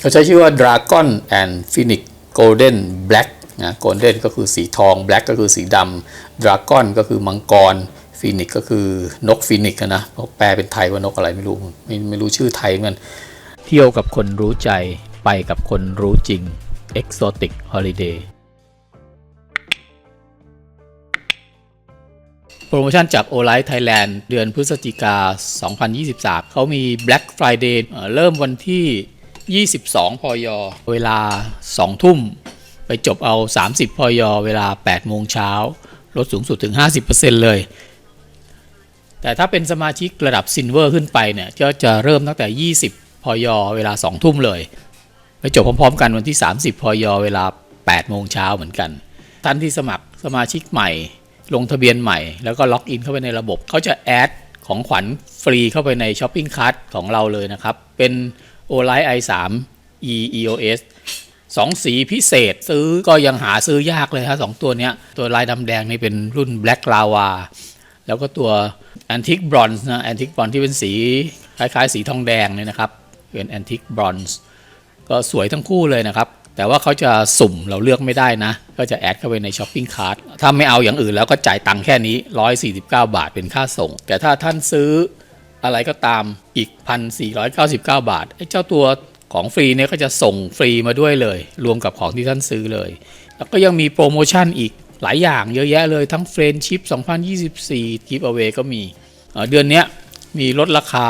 เขาใช้ชื่อว่า Dragon and Phoenix Golden Black นะ Golden ก็คือสีทอง Black ก็คือสีดำ Dragon ก็คือมังกร Phoenix ก็คือนกฟีนิกซ์นะเขาแปลเป็นไทยว่านกอะไรไม่รู้ไม่ไม่รู้ชื่อไทยเหมือนกันเที่ยวกับคนรู้ใจไปกับคนรู้จริง Exotic Holiday โปรโมชั่นจาก o l i f e Thailand เดือนพฤศจิกา 2023 เขามี Black Friday เริ่มวันที่ 22 พย เวลา 2 ทุ่ม ไปจบเอา 30 พย เวลา 8 โมงเช้า ลดสูงสุดถึง 50%เลย แต่ถ้าเป็นสมาชิกระดับซินเวอร์ขึ้นไปเนี่ยก็จะเริ่มตั้งแต่ 20 พย เวลา 2 ทุ่มเลย ไปจบพร้อมๆ กันวันที่ 30 พย เวลา 8 โมงเช้าเหมือนกัน ท่านที่สมัครสมาชิกใหม่ ลงทะเบียนใหม่ แล้วก็ล็อกอินเข้าไปในระบบเขาจะแอดของขวัญฟรีเข้าไปในช้อปปิ้งค r ร์ของเราเลยนะครับ เป็น o l i i3 e EOS สองสีพิเศษซื้อก็ยังหาซื้อยากเลยฮะสองตัวเนี้ย ตัวลายดำแดงนี่เป็นรุ่น Black Lava แล้วก็ตัว Antique Bronze นะ Antique Bronze ที่เป็นสี คล้ายๆ สีทองแดงเนี่ยนะครับ เป็น Antique Bronze ก็สวยทั้งคู่เลยนะครับ แต่ว่าเขาจะสุ่มเราเลือกไม่ได้นะ ก็จะแอดเข้าไปในช้อปปิ้งค r ร์ถ้าไม่เอาอย่างอื่นแล้วก็จ่ายตังค์แค่นี้ 149 บาทเป็นค่าส่ง แต่ถ้าท่านซื้อ อะไรก็ตามอีก 1,499 บาทไอ้เจ้าตัวของฟรีเนี่ยก็จะส่งฟรีมาด้วยเลย รวมกับของที่ท่านซื้อเลย แล้วก็ยังมีโปรโมชั่นอีกหลายอย่างเยอะแยะเลยทั้งเฟรนชิพ2024 Gift Away ก็มีเอ่อเดือนเนี้ย มีลดราคา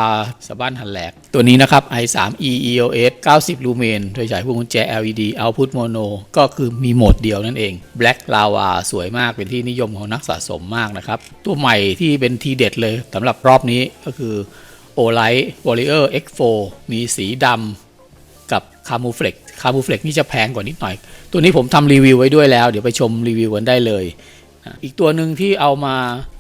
สะบ้านหันแหลก ตัวนี้นะครับ i3e EOS 90 ลูเมนโดยฉายพวงกุญแจ LED Output Mono ก็คือมีโหมดเดียวนั่นเอง Black Lava สวยมากเป็นที่นิยมของนักสะสมมากนะครับ ตัวใหม่ที่เป็นทีเด็ดเลยสำหรับรอบนี้ก็คือ Olight Warrior X4 มีสีดำกับ Camouflage Camouflage นี่จะแพงกว่านิดหน่อย ตัวนี้ผมทำรีวิวไว้ด้วยแล้ว เดี๋ยวไปชมรีวิวกันได้เลย อีกตัวหนึ่งที่เอามา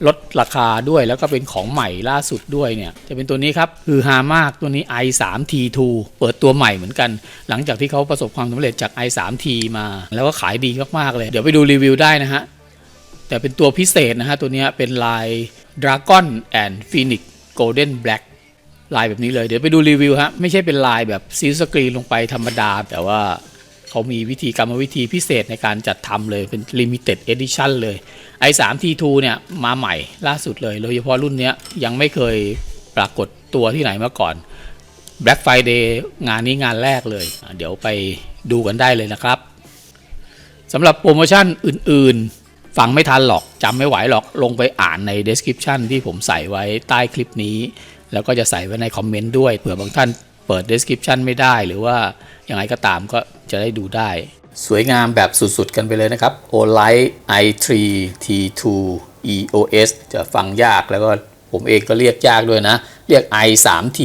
ลดราคาด้วยแล้วก็เป็นของใหม่ล่าสุดด้วยเนี่ย จะเป็นตัวนี้ครับคือฮามากตัวนี้ i3t2 เปิดตัวใหม่เหมือนกัน หลังจากที่เขาประสบความสำเร็จจาก i3t มา แล้วก็ขายดีมากๆเลย เดี๋ยวไปดูรีวิวได้นะฮะ แต่เป็นตัวพิเศษนะฮะ ตัวนี้เป็นลาย Dragon and Phoenix Golden Black ลายแบบนี้เลยเดี๋ยวไปดูรีวิวฮะไม่ใช่เป็นลายแบบซีสกรีนลงไปธรรมดา แต่ว่า เขามีวิธีกรรมวิธีพิเศษในการจัดทำเลยเป็น limited edition เลย i3t2 เนี่ยมาใหม่ล่าสุดเลยโดยเฉพาะรุ่นเนี้ยยังไม่เคยปรากฏตัวที่ไหนมาก่อน Black Friday งานนี้งานแรกเลย เดี๋ยวไปดูกันได้เลยนะครับสำหรับโปรโมชั่นอื่นๆ ฟังไม่ทันหรอกจำไม่ไหวหรอกลงไปอ่านใน description ที่ผมใส่ไว้ใต้คลิปนี้ แล้วก็จะใส่ไว้ในคอมเมนต์ด้วยเผื่อบางท่านเปิด description ไม่ได้หรือว่า ยังไงก็ตามก็จะได้ดูได้ สวยงามแบบสุดๆกันไปเลยนะครับ Olight i3 T2 EOS จะฟังยากแล้วก็ผมเองก็เรียกยากด้วยนะ เรียก i3t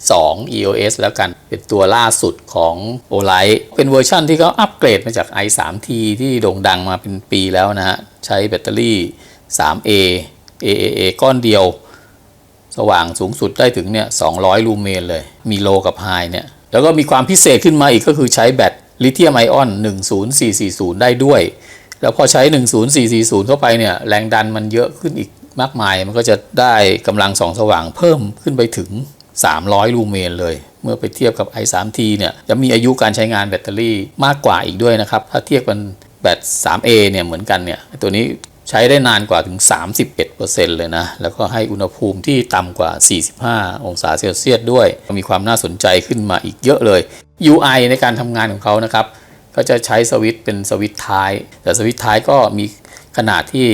2 EOS แล้วกัน เป็นตัวล่าสุดของ Olight เป็นเวอร์ชั่นที่เขาอัปเกรดมาจาก i3t ที่โด่งดังมาเป็นปีแล้วนะฮะ ใช้แบตเตอรี่ 3A AAA ก้อนเดียว สว่างสูงสุดได้ถึงเนี่ย 200 ลูเมนเลย มีโลกับไฮเนี่ย แล้วก็มีความพิเศษขึ้นมาอีกก็คือใช้แบตลิเธียมไอออน 10440 ได้ด้วย แล้วพอใช้ 10440 เข้าไปเนี่ยแรงดันมันเยอะขึ้นอีกมากมาย มันก็จะได้กำลังสองสว่างเพิ่มขึ้นไปถึง 300 ลูเมนเลย เมื่อไปเทียบกับ i3t เนี่ยจะมีอายุการใช้งานแบตเตอรี่มากกว่าอีกด้วยนะครับ ถ้าเทียบกันแบต 3A เนี่ยเหมือนกันเนี่ยตัวนี้ ใช้ได้นานกว่าถึง 31%เลยนะ แล้วก็ให้อุณหภูมิที่ต่ำกว่า 45 องศาเซลเซียสด้วย มีความน่าสนใจขึ้นมาอีกเยอะเลย UI ในการทำงานของเขานะครับ ก็จะใช้สวิตเป็นสวิตท้าย แต่สวิตท้ายก็มีขนาดที่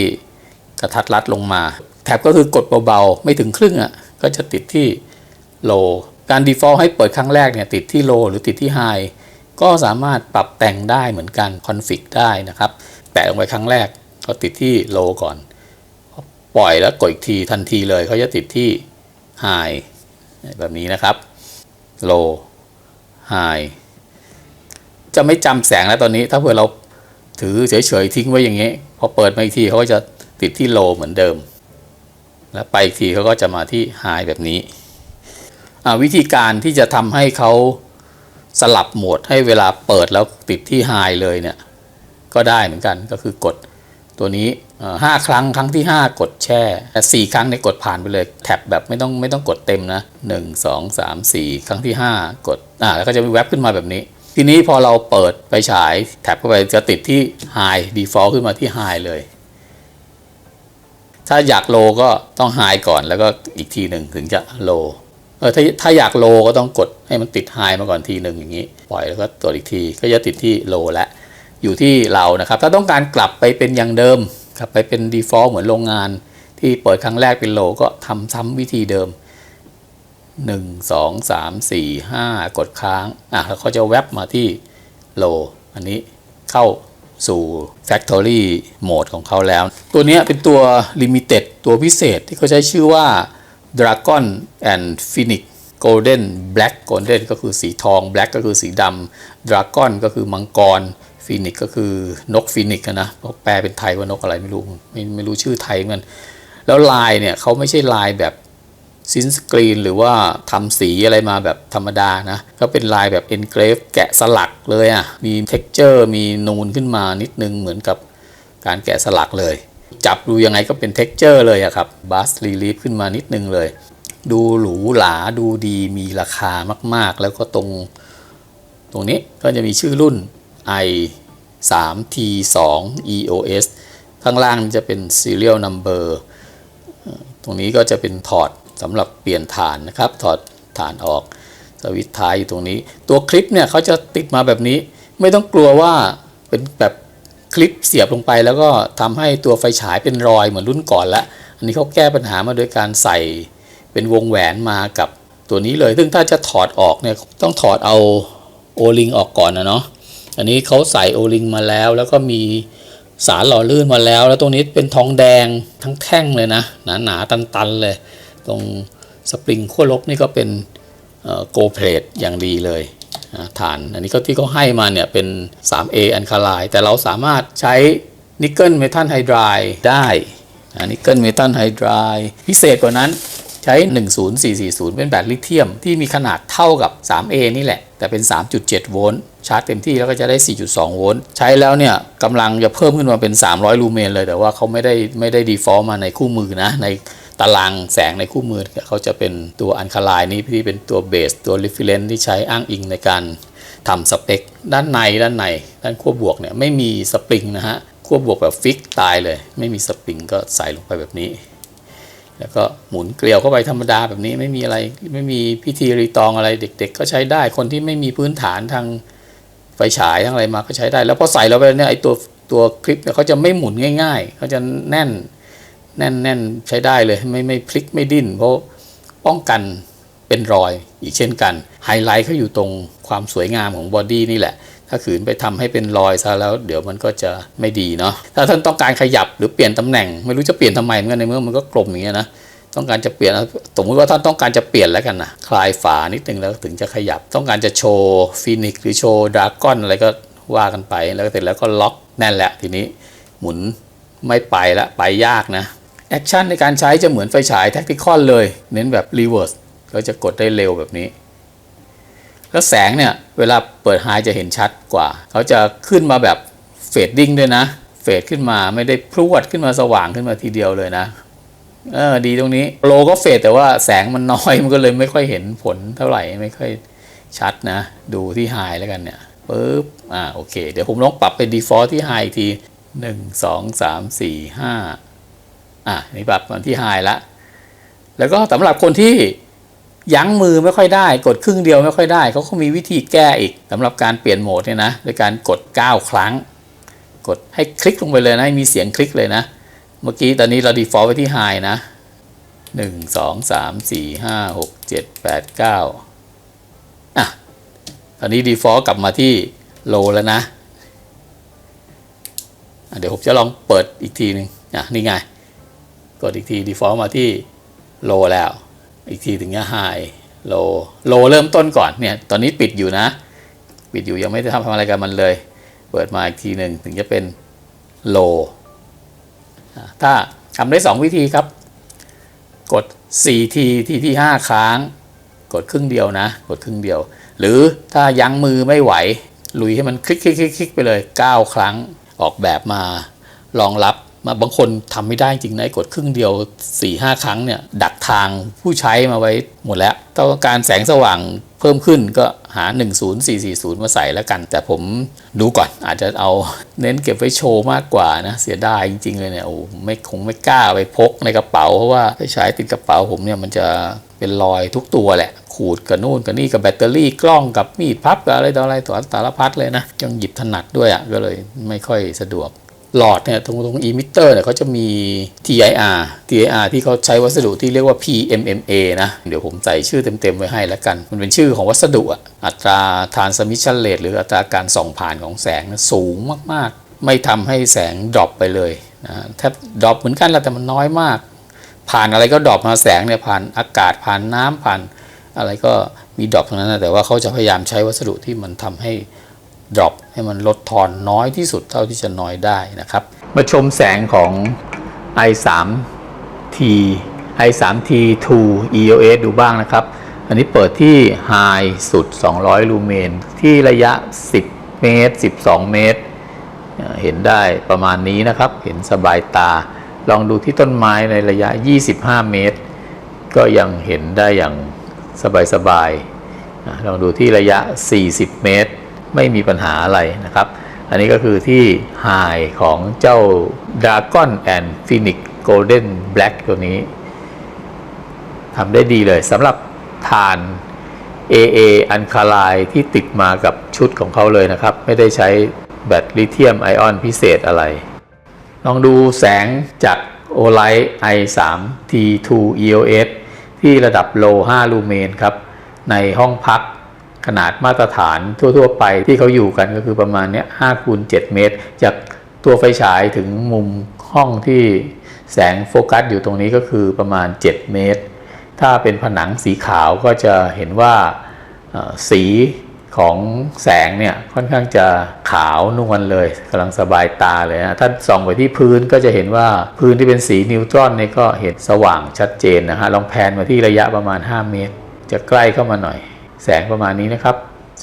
กระทัดรัดลงมา แท็บก็คือกดเบาๆ ไม่ถึงครึ่งอะ่ะ ก็จะติดที่ low การ default ให้เปิดครั้งแรกเนี่ยติดที่ low หรือติดที่ high ก็สามารถปรับแต่งได้เหมือนกัน config ได้นะครับ แตะลงไปครั้งแรก เขาติดที่ low ก่อน ปล่อยแล้วกดอีกทีทันทีเลยเขาจะติดที่ high แบบนี้นะครับ low high จะไม่จำแสงแล้วตอนนี้ ถ้าเผื่อเราถือเฉยๆทิ้งไว้อย่างนี้พอเปิดมาอีกทีเขาก็จะติดที่ low เหมือนเดิม แล้วไปอีกทีเขาก็จะมาที่ high แบบนี้วิธีการที่จะทำให้เขาสลับโหมดให้เวลาเปิดแล้วติดที่ high เลยเนี่ย ก็ได้เหมือนกันก็คือกด ตัวนี้เอ่อห้าครั้งครั้งที่ 5 กดแช่แต่สี่ครั้งเนี่ยกดผ่านไปเลยแท็บแบบไม่ต้องไม่ต้องกดเต็มนะ 1 2 3 4 ครั้งที่ 5 กดอ่าแล้วก็จะมีแว็บขึ้นมาแบบนี้ ทีนี้พอเราเปิดไปฉายแท็บเข้าไปจะติดที่ High Default ขึ้นมาที่ High เลย ถ้าอยากโลก็ต้องไฮก่อนแล้วก็อีกทีหนึ่งถึงจะโลเออถ้าถ้าอยากโลก็ต้องกดให้มันติดไฮมาก่อนทีหนึ่งอย่างนี้ ปล่อยแล้วก็ตัวอีกทีก็จะติดที่โลแล้ว อยู่ที่เรานะครับ ถ้าต้องการกลับไปเป็นอย่างเดิม กลับไปเป็น default เหมือนโรงงาน ที่เปิดครั้งแรกเป็นโลก็ทำซ้ำวิธีเดิม 1 2 3 4 5 กดค้างอะแล้วเขาจะแวบมาที่โลอันนี้เข้าสู่ Factory Mode ของเขาแล้ว ตัวนี้เป็นตัว Limited ตัวพิเศษที่เขาใช้ชื่อว่า Dragon and Phoenix Golden Black Golden ก็คือสีทอง Black ก็คือสีดำ Dragon ก็คือมังกร Phoenix ก็คือนกฟีนิกนะเพราะแปลเป็นไทยว่านกอะไรไม่รู้ไม่ไม่รู้ชื่อไทยเหมือนกันแล้วลายเนี่ยเขาไม่ใช่ลายแบบซินสกรีนหรือว่าทำสีอะไรมาแบบธรรมดานะก็เป็นลายแบบเอนเกรฟแกะสลักเลยอะ่ะ มีเท็กเจอร์มีนูนขึ้นมานิดนึงเหมือนกับการแกะสลักเลย จับดูยังไงก็เป็นเท็กเจอร์เลยอะครับบัสรีลีฟขึ้นมานิดนึงเลย ดูหรูหราดูดีมีราคามากๆ แล้วก็ตรง ตรงนี้ก็จะมีชื่อรุ่น i 3 t 2 eos ข้างล่างจะเป็น serial number ตรงนี้ก็จะเป็นถอดสำหรับเปลี่ยนฐานนะครับ ถอดฐานออกสวิตช์ท้ายอยู่ตรงนี้ ตัวคลิปเนี่ยเขาจะติดมาแบบนี้ ไม่ต้องกลัวว่าเป็นแบบคลิปเสียบลงไป แล้วก็ทำให้ตัวไฟฉายเป็นรอยเหมือนรุ่นก่อนละอันนี้เขาแก้ปัญหามาโดยการใส่ เป็นวงแหวนมากับตัวนี้เลย ซึ่งถ้าจะถอดออกเนี่ยต้องถอดเอาโอลิงออกก่อนนะเนาะ อันนี้เขาใส่โอลิงมาแล้ว แล้วก็มีสารหล่อลื่นมาแล้ว แล้วตรงนี้เป็นทองแดงทั้งแท่งเลยนะ หนาหนาๆตันๆเลย ตรงสปริงขั้วลบนี่ก็เป็นโกเพลทอย่างดีเลยนะฐาน อันนี้ก็ที่เขาให้มาเนี่ยเป็น 3A อันคาไลแต่เราสามารถใช้นิกเกิลเมทัลไฮดรายได้นิกเกิลเมทัลไฮดรายพิเศษกว่านั้น ใช้ 10440 เป็นแบตลิเธียมที่มีขนาดเท่ากับ 3A นี่แหละ แต่เป็น 3.7 โวลต์ชาร์จเต็มที่แล้วก็จะได้ 4.2 โวลต์ใช้แล้วเนี่ยกำลังจะเพิ่มขึ้นมาเป็น 300 ลูเมนเลย แต่ว่าเขาไม่ได้ไม่ได้ default มาในคู่มือนะในตารางแสงในคู่มือเขาจะเป็นตัวอันคาไลน์นี้ที่เป็นตัวเบสตัว reference ที่ใช้อ้างอิงในการทำสเปค ด้านในด้านใน ด้านขั้วบวกเนี่ยไม่มีสปริงนะฮะขั้วบวกแบบฟิกตายเลย ไม่มีสปริงก็ใส่ลงไปแบบนี้ แล้วก็หมุนเกลียวเข้าไปธรรมดาแบบนี้ไม่มีอะไรไม่มีพิธีรีตองอะไรเด็ก ๆ ก็ใช้ได้คนที่ไม่มีพื้นฐานทางไฟฉายทั้งอะไรมาก็ใช้ได้ แล้วพอใส่เราไปเนี่ยไอตัวตัวคลิปเนี่ยเขาจะไม่หมุนง่าย ๆเขาจะแน่นแน่นแน่นใช้ได้เลยไม่ไม่พลิกไม่ดิ้นเพราะป้องกันเป็นรอยอีกเช่นกันไฮไลท์เขาอยู่ตรงความสวยงามของบอดี้นี่แหละ ถ้าขืนไปทำให้เป็นรอยซะแล้ว เดี๋ยวมันก็จะไม่ดีเนาะถ้าท่านต้องการขยับหรือเปลี่ยนตำแหน่ง ไม่รู้จะเปลี่ยนทำไมเหมือนกันในเมื่อมันก็กลมอย่างเงี้ยนะต้องการจะเปลี่ยนสมมติว่าท่านต้องการจะเปลี่ยนแล้วกันนะคลายฝานิดนึงแล้วถึงจะขยับ ต้องการจะโชว์ฟีนิกหรือโชว์ดราก้อนอะไรก็ว่ากันไป แล้วเสร็จแล้วก็ล็อกแน่นแหละทีนี้หมุนไม่ไปละไปยากนะแอคชั่นในการใช้จะเหมือนไฟฉายแท็กติคอนเลย เน้นแบบรีเวิร์สก็จะกดได้เร็วแบบนี้ แล้วแสงเนี่ยเวลาเปิดไฮจะเห็นชัดกว่า เขาจะขึ้นมาแบบเฟดดิ้งด้วยนะ เฟดขึ้นมาไม่ได้พรวดขึ้นมาสว่างขึ้นมาทีเดียวเลยนะเออดีตรงนี้โลก็เฟดแต่ว่าแสงมันน้อยมันก็เลยไม่ค่อยเห็นผลเท่าไหร่ไม่ค่อยชัดนะ ดูที่ไฮแล้วกันเนี่ยปึ๊บอ่าโอเค เดี๋ยวผมลองปรับเป็น default ที่ไฮอีกทีหนึ่งสองสามสี่ห้าอะนี่ปรับมาที่ไฮละแล้วก็สำหรับคนที่ ยั้งมือไม่ค่อยได้ กดครึ่งเดียวไม่ค่อยได้เขาก็มีวิธีแก้อีกสำหรับการเปลี่ยนโหมดเนี่ยนะโดยการกด 9 ครั้ง กดให้คลิกลงไปเลยนะให้มีเสียงคลิกเลยนะ เมื่อกี้ตอนนี้เรา default ไว้ที่ high นะ 1 2 3 4 5 6 7 8 9อะตอนนี้ default กลับมาที่ low แล้วนะะเดี๋ยวผมจะลองเปิดอีกทีหนึ่งอะนี่ไง กดอีกที default มาที่ low แล้ว อีกทีถึงจะไฮโลโลเริ่มต้นก่อนเนี่ยตอนนี้ปิดอยู่นะ ปิดอยู่ยังไม่ได้ทำอะไรกับมันเลย เปิดมาอีกทีหนึ่งถึงจะเป็นโลถ้าทำได้ 2 วิธีครับ กด 4 ทีทีที่ 5 ครั้ง กดครึ่งเดียวนะ กดครึ่งเดียว หรือถ้ายั้งมือไม่ไหว ลุยให้มันคลิกคลิกคลิกคลิกไปเลย 9 ครั้งออกแบบมารองรับ มาบางคนทำไม่ได้จริงนะกดครึ่งเดียว4ี่ห้าครั้งเนี่ยดักทางผู้ใช้มาไว้หมดแล้วต้องการแสงสว่างเพิ่มขึ้นก็หา 10440 มาใส่แล้วกัน แต่ผมดูก่อนอาจจะเอาเน้นเก็บไว้โชว์มากกว่านะ เสียดายจริง ๆ เลยเนี่ยโอ้ไม่คงไม่กล้าไปพกในกระเป๋า เพราะว่าไปใช้ติดกระเป๋าผมเนี่ยมันจะเป็นรอยทุกตัวแหละ ขูดกับนู่นกับนี่กับแบตเตอรี่กล้องกับมีดพับกับอะไรต่ออะไรต่อสารพัดเลยนะยังหยิบถนัดด้วยอะ่ะก็เลยไม่ค่อยสะดวก หลอดเนี่ยตรงตรงอิมิเตอร์เนี่ยเขาจะมี TIR TIR ที่เขาใช้วัสดุที่เรียกว่า PMMA นะ เดี๋ยวผมใส่ชื่อเต็มๆไว้ให้แล้วกัน มันเป็นชื่อของวัสดุอะอัตรา transmission rate หรืออัตราการส่องผ่านของแสงนะสูงมากๆ ไม่ทำให้แสงดรอปไปเลยนะแทบดรอปเหมือนกันแหละแต่มันน้อยมาก ผ่านอะไรก็ดรอปมาแสงเนี่ยผ่านอากาศผ่านน้ำผ่านอะไรก็มีดรอปทั้งนั้นนะแต่ว่าเขาจะพยายามใช้วัสดุที่มันทำให้ ดรอปให้มันลดทอนน้อยที่สุดเท่าที่จะน้อยได้นะครับ มาชมแสงของ i3t i3t 2 EOS ดูบ้างนะครับ อันนี้เปิดที่ High สุด 200 ลูเมน ที่ระยะ 10 เมตร 12 เมตร เห็นได้ประมาณนี้นะครับ เห็นสบายตา ลองดูที่ต้นไม้ในระยะ 25 เมตร ก็ยังเห็นได้อย่างสบายๆลองดูที่ระยะ 40 เมตร ไม่มีปัญหาอะไรนะครับ อันนี้ก็คือที่ High ของเจ้า Dragon and Phoenix Golden Black ตัวนี้ทำได้ดีเลยสำหรับฐาน AA อันคาไลที่ติดมากับชุดของเขาเลยนะครับ ไม่ได้ใช้แบตลิเธียมไอออนพิเศษอะไร ลองดูแสงจาก Olight i3 T2 EOS ที่ระดับโล5ลูเมนครับ ในห้องพัก ขนาดมาตรฐานทั่ว ๆ ไปที่เขาอยู่กันก็คือประมาณเนี้ย5คูณ7เมตร จากตัวไฟฉายถึงมุมห้องที่แสงโฟกัสอยู่ตรงนี้ก็คือประมาณ 7 เมตร ถ้าเป็นผนังสีขาวก็จะเห็นว่าสีของแสงเนี่ยค่อนข้างจะขาวนวลเลยกำลังสบายตาเลยนะถ้าส่องไปที่พื้นก็จะเห็นว่าพื้นที่เป็นสีนิวตรอนเนี่ยก็เห็นสว่างชัดเจนนะฮะลองแพนมาที่ระยะประมาณ 5 เมตร จะใกล้เข้ามาหน่อย แสงประมาณนี้นะครับ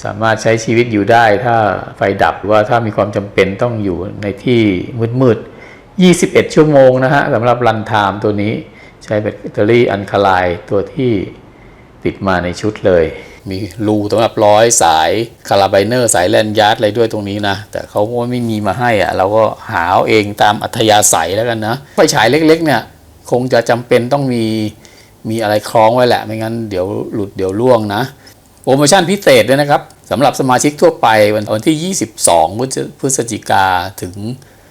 สามารถใช้ชีวิตอยู่ได้ถ้าไฟดับหรือว่าถ้ามีความจำเป็นต้องอยู่ในที่มืดๆ 21 ชั่วโมงนะฮะสำหรับรันไทม์ตัวนี้ใช้แบตเตอรี่อันคาไลตัวที่ติดมาในชุดเลย มีรูสำหรับร้อยสายคาราไบเนอร์สายแลนยาร์ดอะไรด้วยตรงนี้นะ แต่เขาไม่มีมาให้อะเราก็หาเอาเองตามอัธยาศัยแล้วกันนะ ไฟฉายเล็กๆเนี่ยคงจะจำเป็นต้องมีมีอะไรคล้องไว้แหละ ไม่งั้นเดี๋ยวหลุดเดี๋ยวล่วงนะ โปรโมชั่นพิเศษด้วยนะครับสำหรับสมาชิกทั่วไปวันวันที่ 22 พฤศพฤศจิกาถึง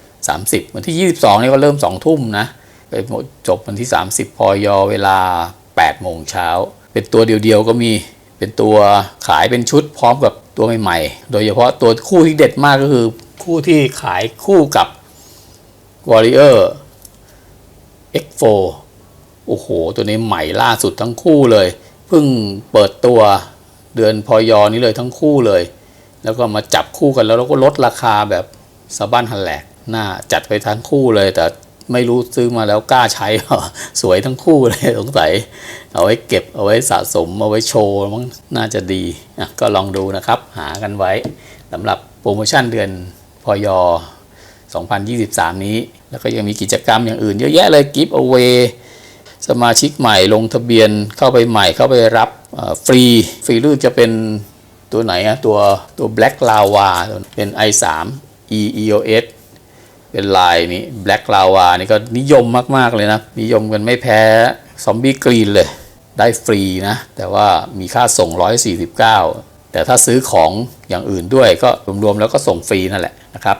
30 วันที่ 22นี่ก็เริ่ม 2 ทุ่มนะไปจบวันที่ 30 พอยเวลา 8 โมงเช้า เป็นตัวเดียวๆก็มีเป็นตัวขายเป็นชุดพร้อมกับตัวใหม่ๆ โดยเฉพาะตัวคู่ที่เด็ดมากก็คือ คู่ที่ขายคู่กับ Warrior X4 โอ้โห ตัวนี้ใหม่ล่าสุดทั้งคู่เลย เพิ่งเปิดตัว เดือนพอยอนี้เลยทั้งคู่เลย แล้วก็มาจับคู่กันแล้วเราก็ลดราคาแบบสะบั้นหันแหลกหน้าจัดไปทั้งคู่เลยแต่ไม่รู้ซื้อมาแล้วกล้าใช้หรอสวยทั้งคู่เลยสงสัย เอาไว้เก็บเอาไว้สะสม เอาไว้โชว์มั้งน่าจะดีะก็ลองดูนะครับ หากันไว้สำหรับโปรโมชั่นเดือนพอยอ2023 นี้ แล้วก็ยังมีกิจกรรมอย่างอื่นเยอะแยะเลยกิฟต์เอาไว้สมาชิกใหม่ลงทะเบียนเข้าไปใหม่เข้าไปรับ ฟรีฟรีรูจะเป็นตัวไหนอะตัวตัว Black Lava เป็น i3 e EOS เป็นลายนี้ Black Lava นี่ก็นิยมมากๆเลยนะ นิยมกันไม่แพ้ซอมบี้กรีนเลย ได้ฟรีนะ แต่ว่ามีค่าส่ง 149 แต่ถ้าซื้อของอย่างอื่นด้วยก็รวมๆแล้วก็ส่งฟรีนั่นแหละนะครับ